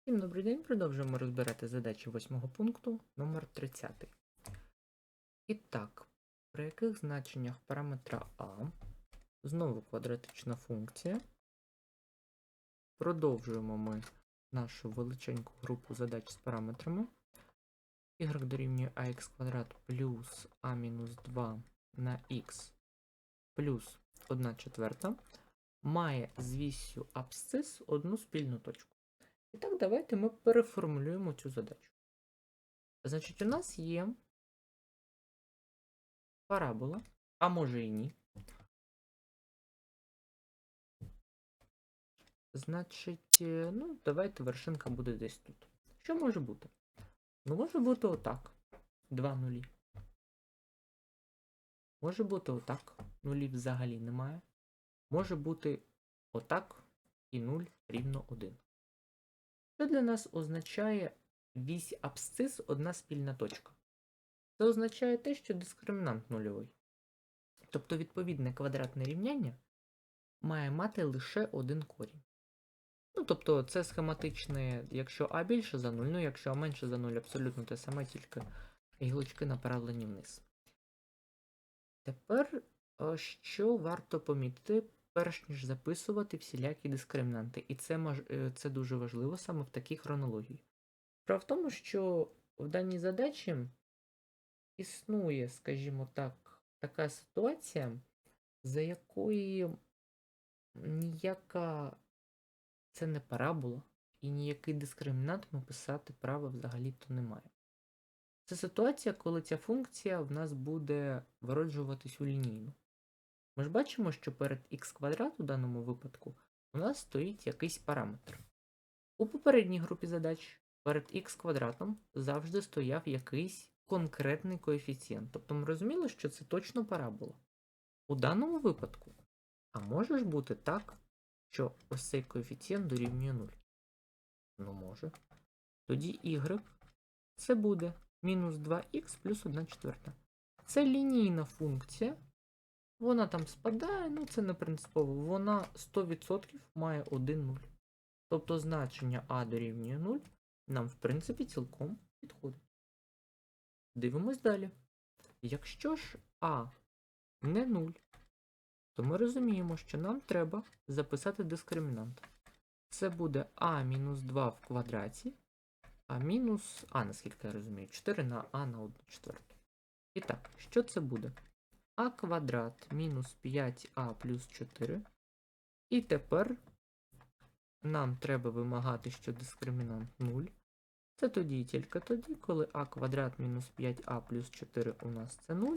Всім добрий день, продовжуємо розбирати задачі восьмого пункту номер 30. І так, при яких значеннях параметра А знову квадратична функція. Продовжуємо ми нашу величеньку групу задач з параметрами. y дорівнює ax квадрат плюс а мінус 2 на х плюс 1 четверта має з вісю абсцис одну спільну точку. І так, давайте ми переформулюємо цю задачу. Значить, у нас є парабола, а може і ні. Значить, е, ну, давайте вершинка буде десь тут. Що може бути? Ну, може бути отак. Два нулі. Може бути отак. Нулів взагалі немає. Може бути отак і 0 рівно 1. Що для нас означає вісь абсцис одна спільна точка? Це означає те, що дискримінант нульовий. Тобто відповідне квадратне рівняння має мати лише один корінь. Ну, тобто, це схематичне, якщо А більше за 0, ну якщо А менше за 0, абсолютно те саме, тільки гілочки направлені вниз. Тепер, що варто помітити, перш ніж записувати всілякі дискримінанти. І це, мож- е, це дуже важливо саме в такій хронології. Справа в тому, що в даній задачі існує, скажімо так, така ситуація, за якої ніяка це не парабола, і ніякий дискримінант ми писати права взагалі-то немає. Це ситуація, коли ця функція в нас буде вироджуватись у лінійну. Ми ж бачимо, що перед х квадрат у даному випадку у нас стоїть якийсь параметр. У попередній групі задач перед х квадратом завжди стояв якийсь конкретний коефіцієнт. Тобто ми розуміли, що це точно парабола. У даному випадку, а може ж бути так, що ось цей коефіцієнт дорівнює 0. Ну може. Тоді y це буде мінус 2х плюс 1 четверта. Це лінійна функція. Вона там спадає, ну це не принципово. Вона 100% має 1 0. Тобто значення а дорівнює 0 нам, в принципі, цілком підходить. Дивимось далі. Якщо ж а не 0, то ми розуміємо, що нам треба записати дискримінант. Це буде а мінус 2 в квадраті, а мінус а, наскільки я розумію, 4 на а на 1 четверту. І так, що це буде? А квадрат мінус 5а плюс 4. І тепер нам треба вимагати, що дискримінант 0. Це тоді і тільки тоді, коли а квадрат мінус 5а плюс 4 у нас це 0.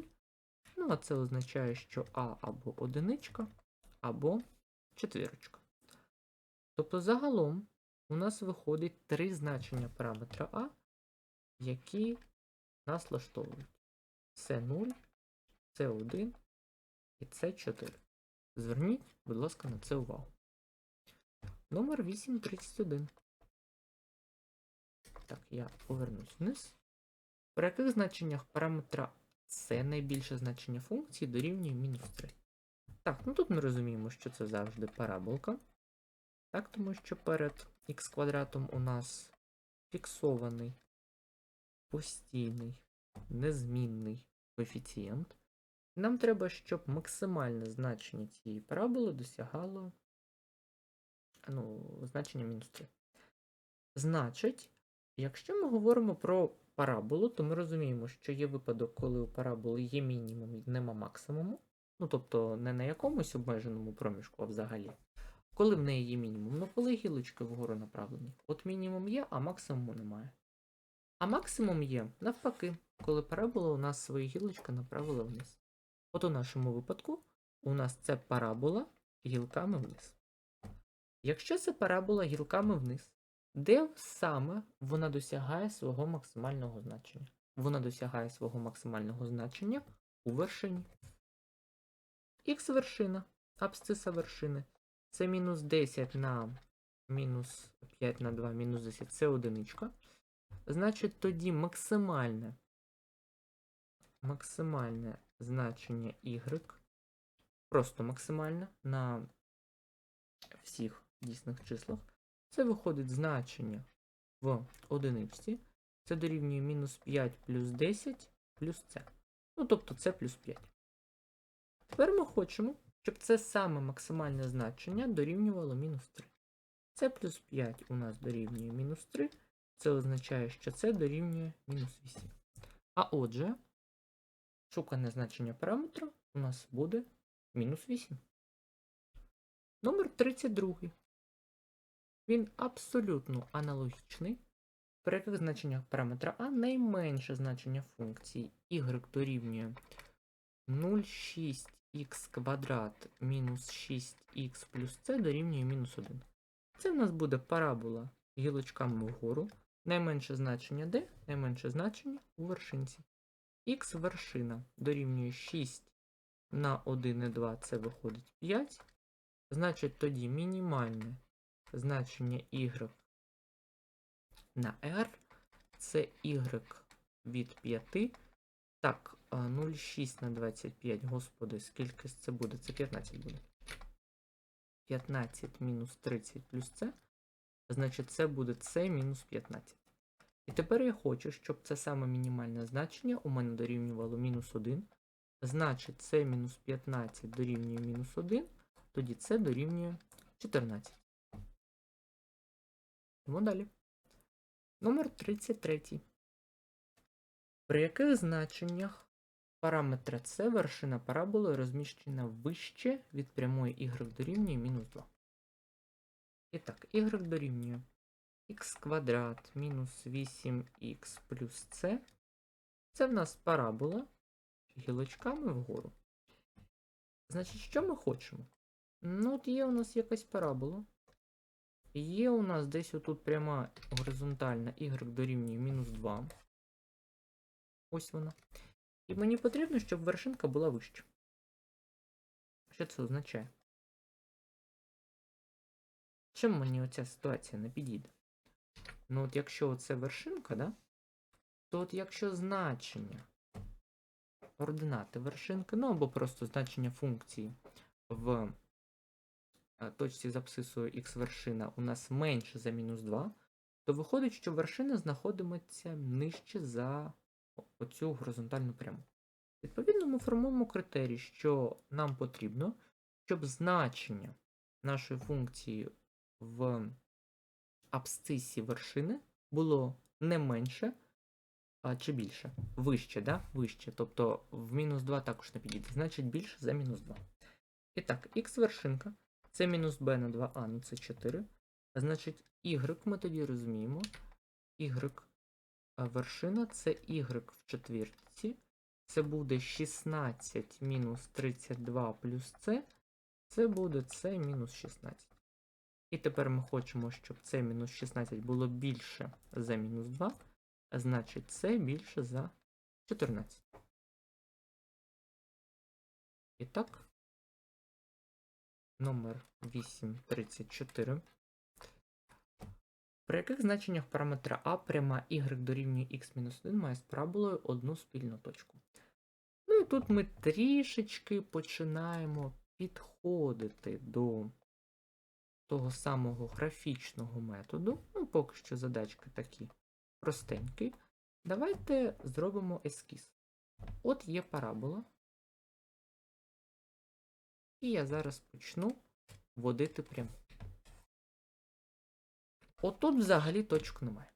Ну, а це означає, що а або одиничка, або четвірочка. Тобто загалом у нас виходить три значення параметра А, які нас влаштовують. Це 0, це 1 і це 4. Зверніть, будь ласка, на це увагу. Номер 831. Так, я повернусь вниз. При яких значеннях параметра С найбільше значення функції дорівнює мінус 3. Так, ну тут ми розуміємо, що це завжди параболка. Так, тому що перед х квадратом у нас фіксований, постійний, незмінний коефіцієнт. Нам треба, щоб максимальне значення цієї параболи досягало ну, значення мінус 3. Значить, якщо ми говоримо про параболу, то ми розуміємо, що є випадок, коли у параболи є мінімум і нема максимуму. Ну, тобто не на якомусь обмеженому проміжку, а взагалі. Коли в неї є мінімум, ну коли гілочки вгору направлені. От мінімум є, а максимуму немає. А максимум є навпаки, коли парабола у нас свої гілочки направила вниз. От у нашому випадку у нас це парабола гілками вниз. Якщо це парабола гілками вниз, де саме вона досягає свого максимального значення? Вона досягає свого максимального значення у вершині. Х вершина, абсциса вершини. Це мінус 10 на мінус 5 на 2, мінус 10 це одиничка. Значить, тоді максимальне, максимальне значення y, просто максимальне на всіх дійсних числах, це виходить значення в одиничці. Це дорівнює мінус 5 плюс 10 плюс це. Ну, тобто це плюс 5. Тепер ми хочемо, щоб це саме максимальне значення дорівнювало мінус 3. Це плюс 5 у нас дорівнює мінус 3. Це означає, що це дорівнює мінус 8. А отже, шукане значення параметра у нас буде мінус 8. Номер 32. Він абсолютно аналогічний. При яких значеннях параметра А найменше значення функції y дорівнює 0,6х квадрат мінус 6х плюс c дорівнює мінус 1. Це в нас буде парабола гілочками вгору. Найменше значення d, найменше значення у вершинці. Х вершина дорівнює 6 на 1,2 це виходить 5. Значить, тоді мінімальне значення y на r це y від 5. Так, 0,6 на 25, господи, скільки це буде? Це 15 буде. 15 мінус 30 плюс це. Значить, це буде c мінус 15. І тепер я хочу, щоб це саме мінімальне значення у мене дорівнювало мінус 1. Значить, c мінус 15 дорівнює мінус 1, тоді це дорівнює 14. Йдемо далі. Номер 33. При яких значеннях параметра c вершина параболи розміщена вище від прямої y дорівнює мінус 2. І так, y дорівнює х квадрат мінус 8х плюс c. Це в нас парабола гілочками вгору. Значить, що ми хочемо? Ну, от є у нас якась парабола. Є у нас десь отут пряма горизонтальна y дорівнює мінус 2. Ось вона. І мені потрібно, щоб вершинка була вища. Що це означає? Чим мені оця ситуація не підійде? Ну, от якщо це вершинка, да? то от якщо значення координати вершинки, ну або просто значення функції в е, точці з абсцисою х вершина у нас менше за мінус 2, то виходить, що вершина знаходиметься нижче за оцю горизонтальну пряму. Відповідно, ми формуємо критерій, що нам потрібно, щоб значення нашої функції в абсцисі вершини було не менше, а чи більше. Вище, да? Вище. Тобто в мінус 2 також не підійде. Значить більше за мінус 2. І так, х вершинка це мінус b на 2а, ну це 4. Значить, y ми тоді розуміємо. y вершина це y в четвірці. Це буде 16 мінус 32 плюс c. Це буде c мінус 16. І тепер ми хочемо, щоб c мінус 16 було більше за мінус 2. А значить, c більше за 14. І так, номер 834. При яких значеннях параметра А пряма y дорівнює x-1 має з параболою одну спільну точку. Ну і тут ми трішечки починаємо підходити до того самого графічного методу. Ну, поки що задачки такі простенькі. Давайте зробимо ескіз. От є парабола. І я зараз почну вводити пряму. Отут взагалі точок немає.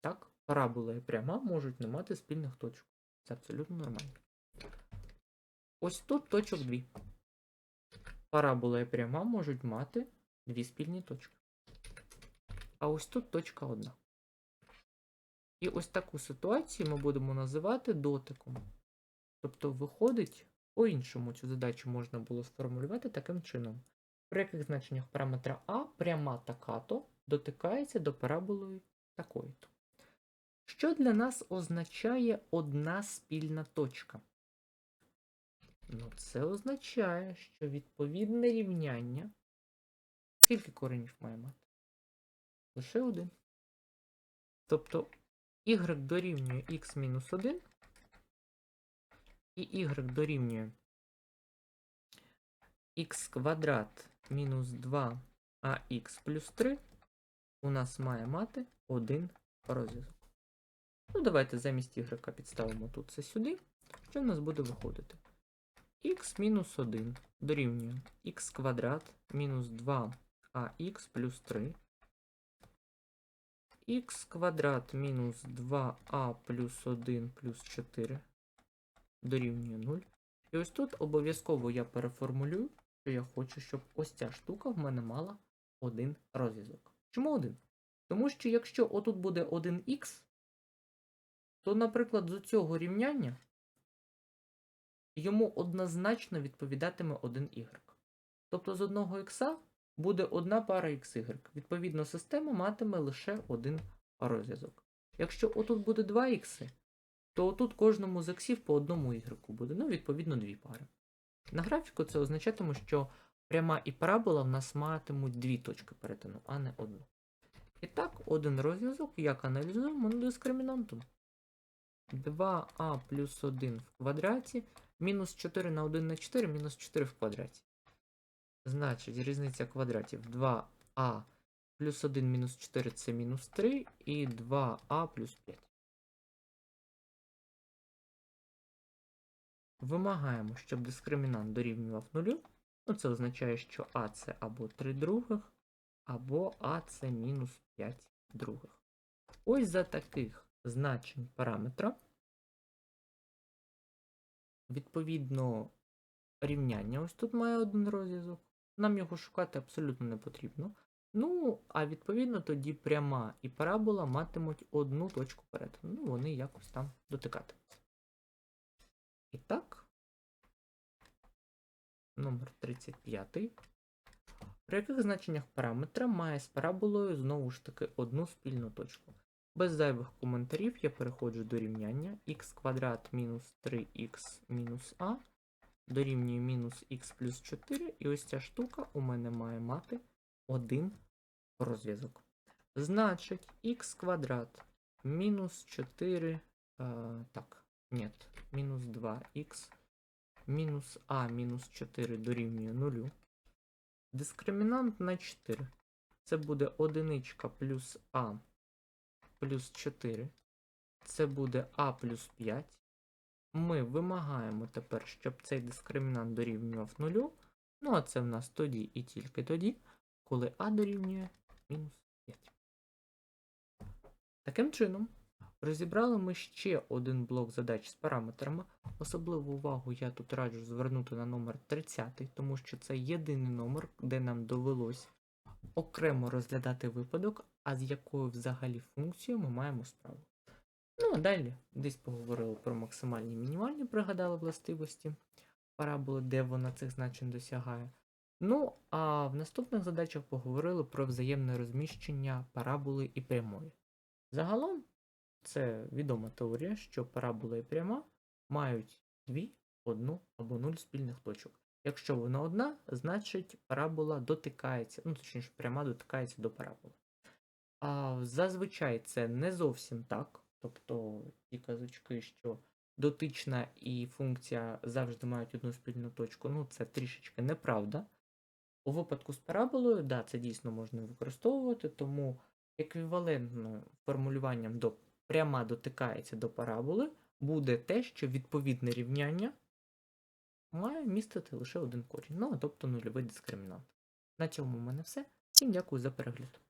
Так, парабола і пряма можуть не мати спільних точок. Це абсолютно нормально. Ось тут точок 2. Парабола і пряма можуть мати дві спільні точки. А ось тут точка одна. І ось таку ситуацію ми будемо називати дотиком. Тобто, виходить, по-іншому цю задачу можна було сформулювати таким чином. При яких значеннях параметра А пряма така-то дотикається до параболою такої-то. Що для нас означає одна спільна точка? Ну, це означає, що відповідне рівняння. Скільки коренів має мати? Лише один. Тобто y дорівнює x-1 і y дорівнює х квадрат мінус 2 ах плюс 3 у нас має мати один розв'язок. Ну, давайте замість y підставимо тут це сюди. Що в нас буде виходити? Х мінус 1 дорівнює х квадрат мінус 2ах плюс 3. х квадрат мінус 2а плюс 1 плюс 4 дорівнює 0. І ось тут обов'язково я переформулюю, що я хочу, щоб ось ця штука в мене мала один розв'язок. Чому один? Тому що якщо отут буде 1х, то, наприклад, з цього рівняння йому однозначно відповідатиме 1y. Тобто з одного х буде одна пара xy. Відповідно, система матиме лише один розв'язок. Якщо отут буде 2 х, то отут кожному з іксів по одному y буде, ну, відповідно, дві пари. На графіку це означатиме, що пряма і парабола в нас матимуть дві точки перетину, а не одну. І так, один розв'язок, як аналізуємо ну, дискримінантом. 2а плюс 1 в квадраті, мінус 4 на 1 на 4, мінус 4 в квадраті. Значить, різниця квадратів 2а плюс 1 мінус 4 це мінус 3, і 2а плюс 5. Вимагаємо, щоб дискримінант дорівнював нулю. Ну, це означає, що а це або 3 других, або а це мінус 5 других. Ось за таких значень параметра. Відповідно, рівняння ось тут має один розв'язок. Нам його шукати абсолютно не потрібно. Ну, а відповідно тоді пряма і парабола матимуть одну точку перетину. Ну, вони якось там дотикатимуться. І так, номер 35. При яких значеннях параметра має з параболою знову ж таки одну спільну точку. Без зайвих коментарів я переходжу до рівняння х квадрат мінус 3х мінус а дорівнює мінус х плюс 4, і ось ця штука у мене має мати один розв'язок. Значить, х квадрат мінус 4, а, так, ні, мінус 2х мінус а мінус 4 дорівнює 0. Дискримінант на 4. Це буде одиничка плюс а плюс 4. Це буде а плюс 5. Ми вимагаємо тепер, щоб цей дискримінант дорівнював 0. Ну, а це в нас тоді і тільки тоді, коли а дорівнює мінус 5. Таким чином, розібрали ми ще один блок задач з параметрами. Особливу увагу я тут раджу звернути на номер 30, тому що це єдиний номер, де нам довелось окремо розглядати випадок, а з якою взагалі функцією ми маємо справу. Ну, а далі десь поговорили про максимальні і мінімальні, пригадали властивості параболи, де вона цих значень досягає. Ну, а в наступних задачах поговорили про взаємне розміщення параболи і прямої. Загалом, це відома теорія, що парабола і пряма мають дві, одну або нуль спільних точок. Якщо вона одна, значить парабола дотикається, ну точніше, пряма дотикається до параболи. А зазвичай це не зовсім так. Тобто ті казочки, що дотична і функція завжди мають одну спільну точку, ну це трішечки неправда. У випадку з параболою, да, це дійсно можна використовувати, тому еквівалентним формулюванням до пряма дотикається до параболи буде те, що відповідне рівняння має містити лише один корінь, ну, тобто нульовий дискримінант. На цьому в мене все. Всім дякую за перегляд.